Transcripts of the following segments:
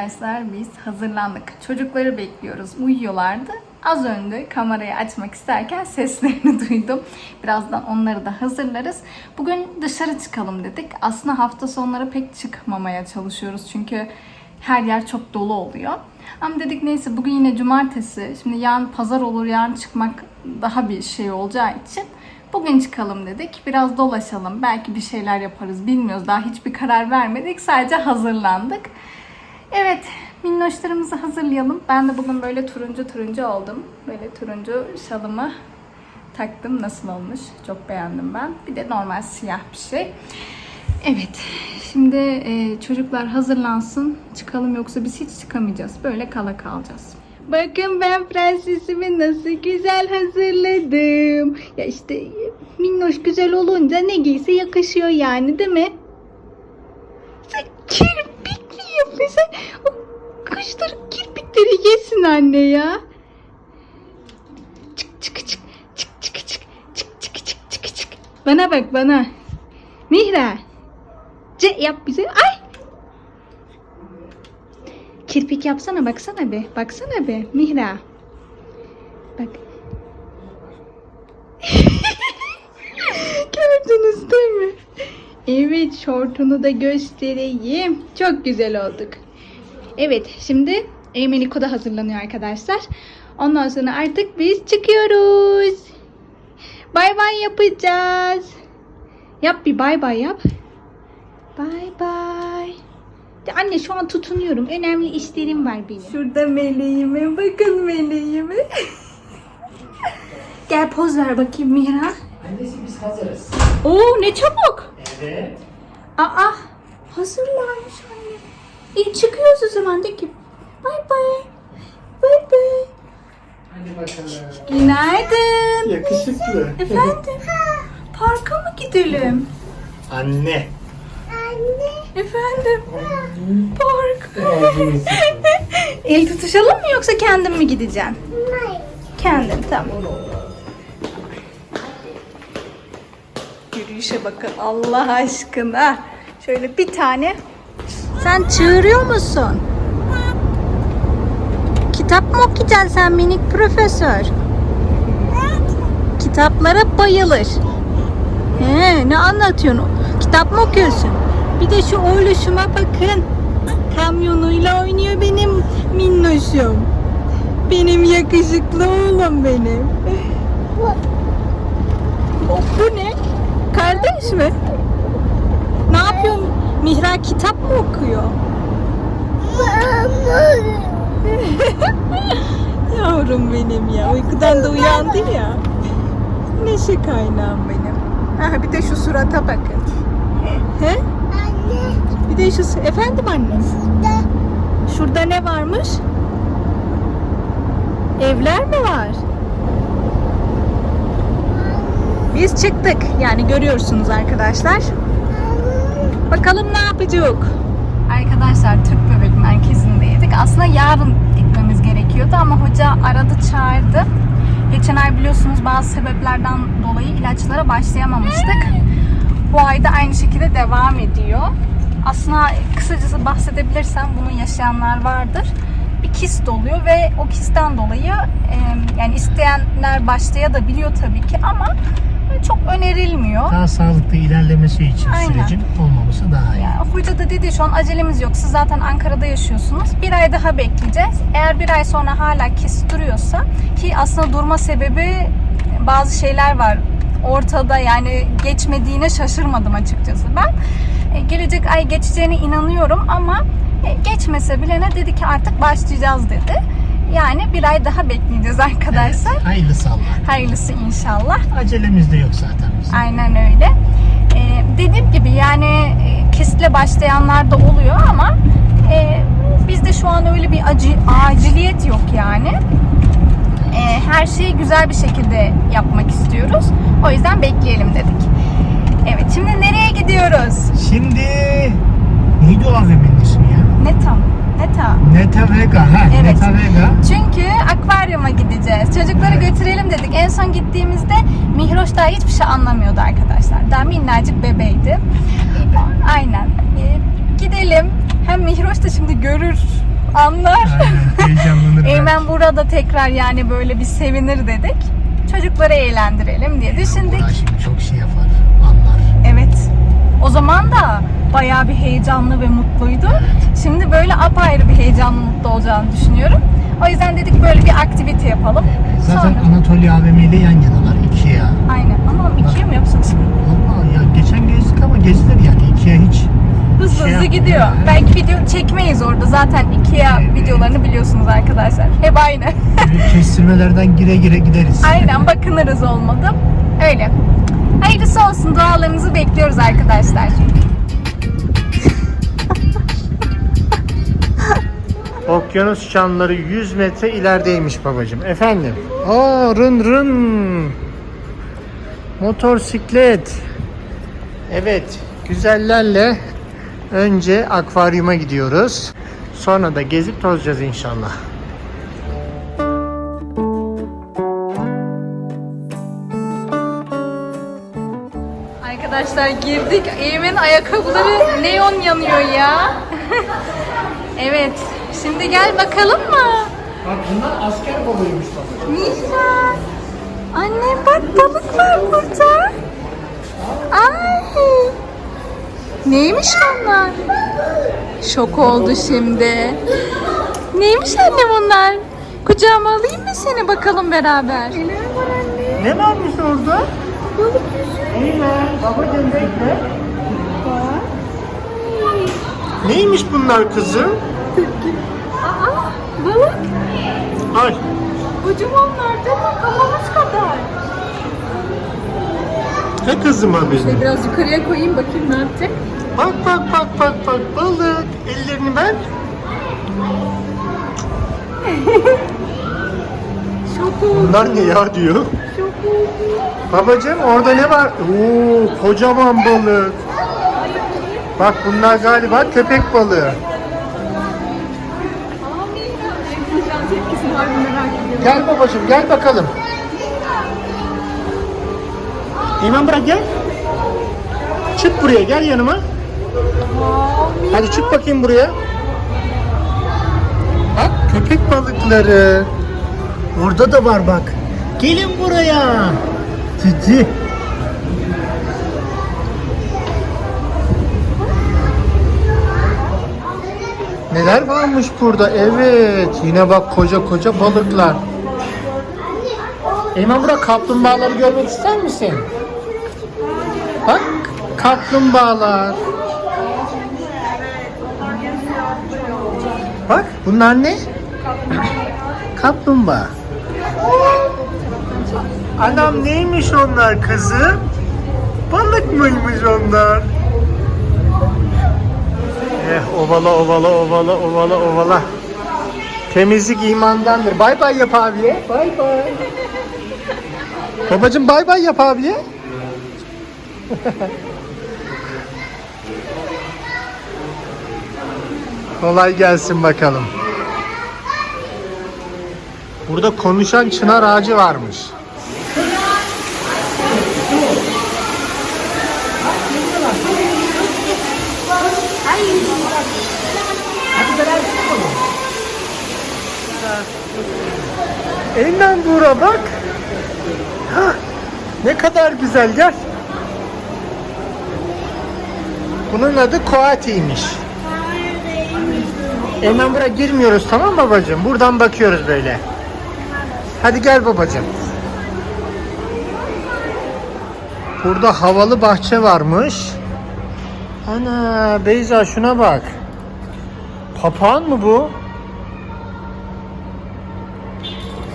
Arkadaşlar biz hazırlandık. Çocukları bekliyoruz. Uyuyorlardı. Az önce kamerayı açmak isterken seslerini duydum. Birazdan onları da hazırlarız. Bugün dışarı çıkalım dedik. Aslında hafta sonları pek çıkmamaya çalışıyoruz. Çünkü her yer çok dolu oluyor. Ama dedik neyse bugün yine cumartesi. Şimdi yarın pazar olur. Yarın çıkmak daha bir şey olacağı için Bugün çıkalım dedik. Biraz dolaşalım. Belki bir şeyler yaparız. Bilmiyoruz. Daha hiçbir karar vermedik. Sadece hazırlandık. Evet. Minnoşlarımızı hazırlayalım. Ben de bugün böyle turuncu turuncu oldum. Böyle turuncu şalımı taktım. Nasıl olmuş? Çok beğendim ben. Bir de normal siyah bir şey. Evet. Şimdi e, çocuklar hazırlansın. Çıkalım yoksa biz hiç çıkamayacağız. Böyle kala kalacağız. Bakın ben prensesimi nasıl güzel hazırladım. Ya işte minnoş güzel olunca ne giyse yakışıyor yani değil mi? Sen kirpikli yapıyorsun. O kuşlar kirpikleri yesin anne ya. Çık çık çık çık çık çık çık çık çık çık çık. Bana bak bana. Mihra. C yap bize. Ay Kirpik yapsana baksana bir. Baksana bir Mihra. Bak. Gördünüz değil mi? Evet şortunu da göstereyim. Çok güzel olduk. Evet şimdi Emeniko da hazırlanıyor arkadaşlar. Ondan sonra artık biz çıkıyoruz. Bay bay yapacağız. Yap bir bay bay yap. Bay bay. De Anne şu an tutunuyorum. Önemli işlerim var benim. Şurada meleğime bakın meleğime. Gel poz ver bakayım Mira. Annesi biz hazırız. Oo ne çabuk. Evet. Aa hazırlanmış anne. İyi çıkıyoruz o zaman de ki. Bay bay. Bay bay. Hadi bakalım. Günaydın. Yakışıklı. Efendim? Parka mı gidelim? Anne. Efendim? Park. Ağzını El tutuşalım mı yoksa kendin mi gideceksin? Kendin tamam. Yürüyüşe bakın Allah aşkına. Şöyle bir tane. Sen çığırıyor musun? Kitap mı okuyacaksın sen minik profesör? Kitaplara bayılır. He, ne anlatıyorsun? Kitap mı okuyorsun? Bir de şu oğluşuma bakın. Kamyonuyla oynuyor benim minnoşum. Benim yakışıklı oğlum benim. Bu ne? Kardeş mi? Ne yapıyor? Mihra kitap mı okuyor? Yavrum benim ya. Uykudan da uyandı ya. Neşe kaynağım benim. Ha, bir de şu surata bakın. He? Bir de şu... Efendim anne? Şurada ne varmış? Evler mi var? Biz çıktık. Yani görüyorsunuz arkadaşlar. Bakalım ne yapacak? Arkadaşlar Türk Bebek Merkezi'ndeydik. Aslında yarın gitmemiz gerekiyordu ama hoca aradı çağırdı. Geçen ay biliyorsunuz bazı sebeplerden dolayı ilaçlara başlayamamıştık. Bu ayda aynı şekilde devam ediyor. Aslında kısacası bahsedebilirsem bunu yaşayanlar vardır. Bir kist oluyor ve o kistten dolayı yani isteyenler başlayabiliyor tabii ki ama çok önerilmiyor. Daha sağlıklı ilerlemesi için Aynen. sürecin olmaması daha iyi. Ya, hoca da dedi şu an acelemiz yok. Siz zaten Ankara'da yaşıyorsunuz. Bir ay daha bekleyeceğiz. Eğer bir ay sonra hala kes duruyorsa ki aslında durma sebebi bazı şeyler var ortada yani geçmediğine şaşırmadım açıkçası ben. E, gelecek ay geçeceğine inanıyorum ama e, geçmese bile ne dedi ki artık başlayacağız dedi. Yani bir ay daha bekleyeceğiz arkadaşlar. Evet, hayırlısı Allah. Hayırlısı inşallah. Acelemiz de yok zaten bizim. Aynen öyle. Ee, dediğim gibi yani e, kestle başlayanlar da oluyor ama e, bizde şu an öyle bir acı, aciliyet yok yani. E, her şeyi güzel bir şekilde yapmak istiyoruz. O yüzden bekleyelim dedik. Evet şimdi nereye gidiyoruz? Şimdi neydi o AVM'nin ismi ya? Ne tam? Ne tam? Neta Vega. Ha, Evet. Neta Vega. Çünkü akvaryuma gideceğiz. Çocukları Evet. götürelim dedik. En son gittiğimizde Mihroş daha hiçbir şey anlamıyordu arkadaşlar. Daha minnacık bebeydi. Aynen. Ee, gidelim. Hem Mihroş da şimdi görür, anlar. Aynen, heyecanlanır. Eymen burada tekrar yani böyle bir sevinir dedik. Çocukları eğlendirelim diye düşündük. Burak şimdi çok şey yapar. O zaman da bayağı bir heyecanlı ve mutluydu. Şimdi böyle apayrı bir heyecanlı mutlu olacağını düşünüyorum. O yüzden dedik böyle bir aktivite yapalım. Zaten Sonra. Anatolia AVM ile yan yanalar. Ikea. Aynen. Ama ikiye mi yapsın şimdi? Valla ya geçen gezdik ama gezilir yani. Ikea hiç Hızlı Şey hızlı gidiyor. Belki video çekmeyiz orada. Zaten Ikea Evet. videolarını biliyorsunuz arkadaşlar. Hep aynı. kestirmelerden gire gire gideriz. Aynen bakınırız olmadı. Öyle. Hayırlısı olsun. Dualarınızı bekliyoruz arkadaşlar. Okyanus çanları 100 metre ilerideymiş babacığım. Efendim? Aa rın rın. Motorsiklet. Evet, güzellerle önce akvaryuma gidiyoruz. Sonra da gezip tozacağız inşallah. Arkadaşlar girdik. Eymen ayakkabıları neon yanıyor ya. evet. Şimdi gel bakalım mı? Bak bunlar asker balıymış babacığım. Mihra. Annem bak balık var burada. Ay. Neymiş onlar? Şok oldu şimdi. Neymiş anne bunlar? Kucağıma alayım mı seni bakalım beraber? Ne varmış orada? Balık yüzü. Eyvah, babacığım bekle. Neymiş bunlar kızım? Aa, balık. Ay, Kocamanlar değil mi? Kafamız kadar. ne kızıma benim? Biraz yukarıya koyayım bakayım ne yapacak. Bak bak bak bak bak balık. Ellerini ver. Şok oldu. Bunlar ne ya diyor. Babacığım orada ne var? Oo kocaman balık. Bak bunlar galiba köpek balığı. Gel babacığım gel bakalım. İman bırak gel. Çık buraya gel yanıma. Hadi çık bakayım buraya. Bak köpek balıkları. Orada da var bak. Gelin buraya. Cici. Neler varmış burada? Evet. Yine bak koca koca balıklar. Eyman burada kaplumbağaları görmek ister misin? Bak kaplumbağalar. Bak bunlar ne? Kaplumbağa. Anam neymiş onlar kızım? Balık mıymış onlar? Eh ovala ovala ovala ovala ovala. Temizlik imandandır. Bay bay yap abiye. Bay bay. Babacım bay bay yap abiye. Kolay gelsin bakalım. Burada konuşan çınar ağacı varmış. Eymen Buğra bak. Hah, ne kadar güzel gel. Bunun adı Koati'ymiş. Eymen Buğra girmiyoruz tamam babacığım? Buradan bakıyoruz böyle. Hadi gel babacığım. Burada havalı bahçe varmış. Ana Beyza şuna bak. Papağan mı bu?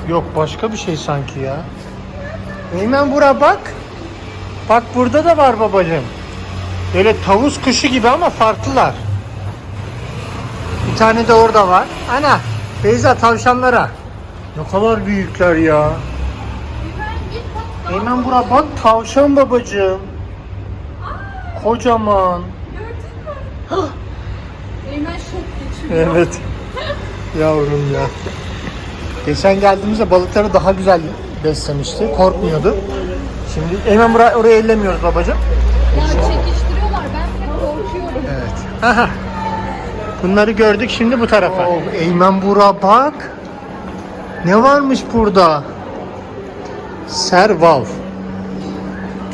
Yok başka bir şey sanki ya. Eymen bura bak. Bak burada da var babacığım. Böyle tavus kuşu gibi ama farklılar. Bir tane de orada var. Ana Beyza tavşanlara. Ne kadar büyükler ya. Eymen bura bak tavşan babacığım. Kocaman. Eymen şok geçiriyor. Evet. Yavrum ya. Geçen geldiğimizde balıkları daha güzel beslemişti. Korkmuyordu. Şimdi hemen buraya, oraya ellemiyoruz babacığım. Ya çekiştiriyorlar ben bile korkuyorum. Evet. Aha. Bunları gördük şimdi bu tarafa. Oh, Eymen Bura bak. Ne varmış burada? Serval.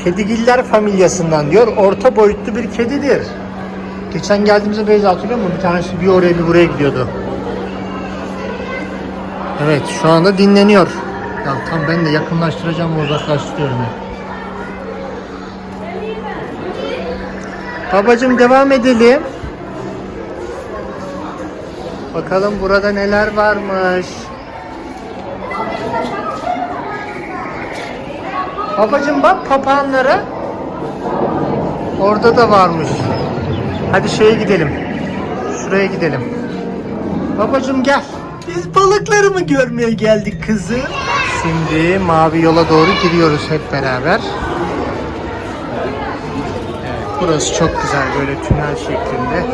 Kedigiller familyasından diyor. Orta boyutlu bir kedidir. Geçen geldiğimizde Beyza hatırlıyor musun? Bir tanesi bir oraya bir buraya gidiyordu. Evet şu anda dinleniyor. Ya tam ben de yakınlaştıracağım uzaklaştırıyorum. Babacım devam edelim. Bakalım burada neler varmış. Babacım bak papağanlara. Orada da varmış. Hadi şeye gidelim. Şuraya gidelim. Babacım gel. Biz balıkları mı görmeye geldik kızım? Şimdi mavi yola doğru giriyoruz hep beraber. Evet, burası çok güzel böyle tünel şeklinde.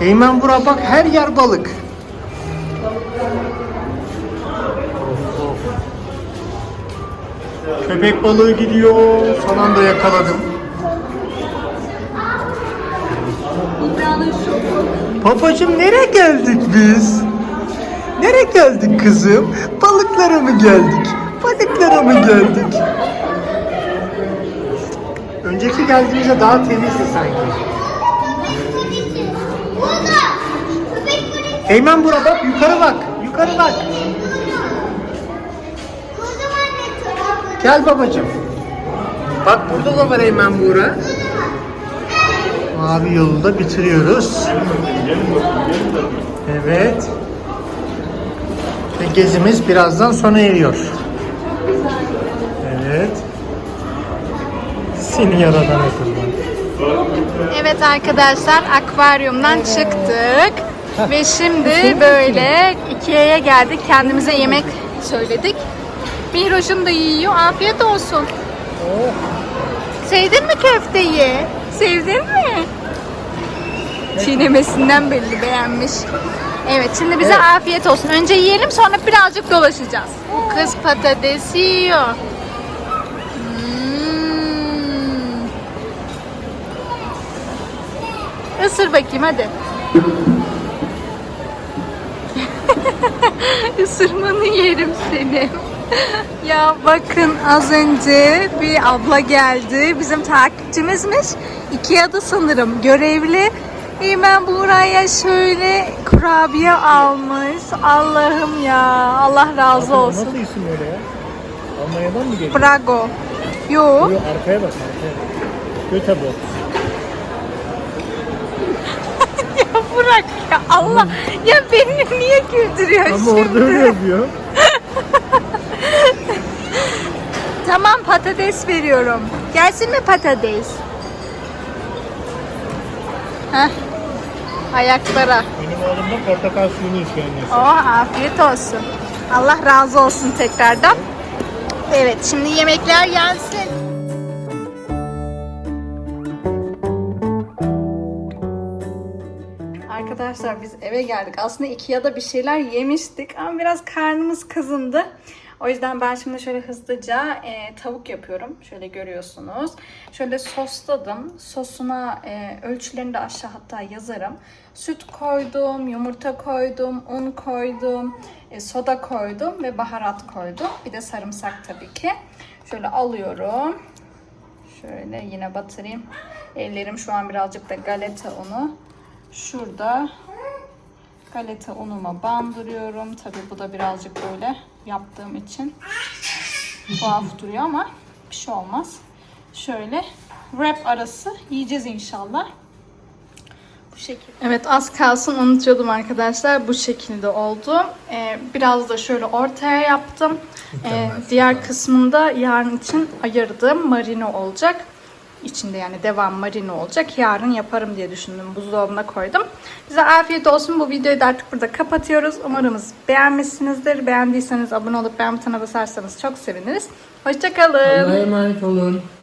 Eymen bura bak her yer balık. Köpek balığı gidiyor. Son anda yakaladım. Babacım nereye geldik biz? Nereye geldik kızım? Balıklara mı geldik? Balıklara mı geldik? Önceki geldiğimizde daha temizdi sanki. Eymen bura bak yukarı bak. Yukarı bak. Gel babacım. Bak burada da var Eymen Buğra. Mavi yolu da bitiriyoruz. Evet. Gezimiz birazdan sona eriyor. Evet. Seni yaradan akıllı. Evet arkadaşlar akvaryumdan çıktık ve şimdi böyle Ikea'ya geldik. Kendimize yemek söyledik. Mihroş'um da yiyor. Afiyet olsun. Sevdin mi köfteyi? Sevdin mi? Çiğnemesinden belli beğenmiş. Evet şimdi bize afiyet olsun. Önce yiyelim sonra birazcık dolaşacağız. Bu kız patates yiyor. Hmm. Isır bakayım hadi. Isırmanı yerim seni. ya bakın az önce bir abla geldi. Bizim takipçimizmiş. Ikea'da sanırım görevli. Hemen buraya şöyle kurabiye almış. Allah'ım ya. Allah razı olsun. Nasıl isim öyle ya? Almanya'dan mı geliyor? Prago. Yo. Yo, arkaya bak arkaya. Göteborg. ya bırak ya Allah. Ya beni niye güldürüyorsun Ama orada şimdi? öyle yazıyor. Tamam patates veriyorum. Gelsin mi patates? Heh. Ayaklara. Benim oğlum da portakal suyunu içiyor annesi. Oh afiyet olsun. Allah razı olsun tekrardan. Evet şimdi yemekler gelsin. Arkadaşlar biz eve geldik. Aslında Ikea'da bir şeyler yemiştik ama biraz karnımız kazındı. O yüzden ben şimdi şöyle hızlıca e, tavuk yapıyorum. Şöyle görüyorsunuz. Şöyle sosladım. Sosuna e, ölçülerini de aşağı hatta yazarım. Süt koydum, yumurta koydum, un koydum, e, soda koydum ve baharat koydum. Bir de sarımsak tabii ki. Şöyle alıyorum. Şöyle yine batırayım. Ellerim şu an birazcık da galeta unu. Şurada galeta unuma bandırıyorum. Tabii bu da birazcık böyle yaptığım için tuhaf duruyor ama bir şey olmaz. Şöyle wrap arası yiyeceğiz inşallah. Bu şekilde. Evet az kalsın unutuyordum arkadaşlar. Bu şekilde oldu. Ee, biraz da şöyle ortaya yaptım. Ee, diğer kısmında yarın için ayırdım. Marino olacak. İçinde yani devam marino olacak. Yarın yaparım diye düşündüm. Buzdolabına koydum. Bize afiyet olsun. Bu videoyu da artık burada kapatıyoruz. Umarımız beğenmişsinizdir. Beğendiyseniz abone olup beğen butonuna basarsanız çok seviniriz. Hoşçakalın. Allah'a emanet olun.